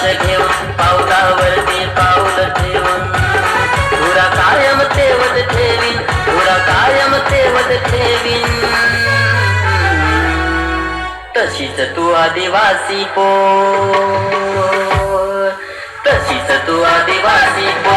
क्रांतीवीरांचा आदर्श घेऊन पावलावरती पाऊल ठेवून. तुला कायम तेवत ठेवीन तुला कायम तेवत ठेवीन. तशीच तू आदिवासी पो तशीच तू आदिवासी पो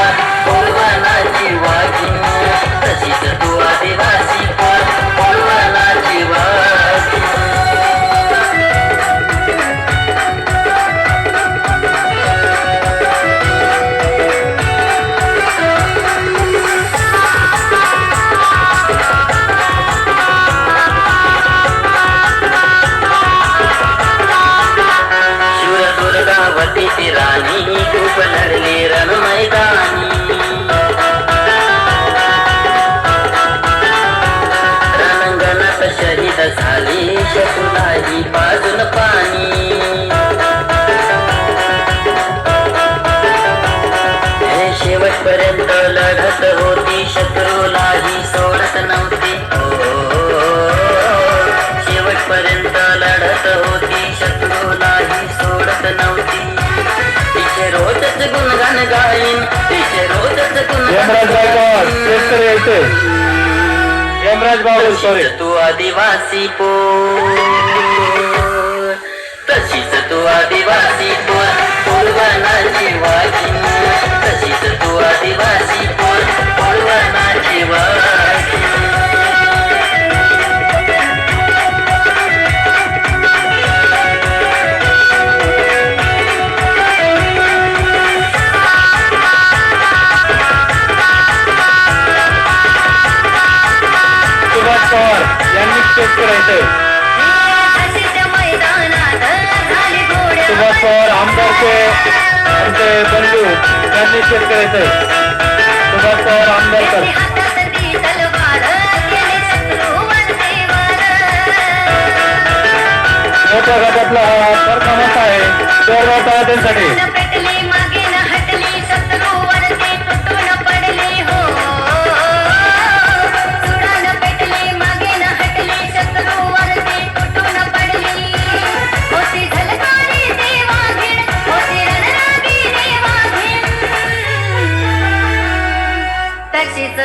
लढली रण मैदानी. रणांगणात शहीद झाली शत्रुलाही बाजून पाणी. हे शेवटपर्यंत लढत होती शत्रूलाही सोडत नव्हती. शेवटपर्यंत लढत होती शत्रूलाही सोडत नव्हती. तिचे रोजच गुणगान गाईन तिचे रोजच यमराज गायकवाड गुणगान शेतकरी यायचे यमराज बाबू सॉरी तू आदिवासी पो तशीच तू आदिवासी पोर. पोरवानाची यांनी शेतकरी यायचे सुभाष पवार आमदारचे आमचे बंधू यांनी शेतकरी यायचे सुभाष पवार आमदारकर मोठ्या गटातला हा परफॉर्मन्स आहे. जोरदार टाळ्या त्यांच्यासाठी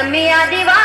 மியாதிவா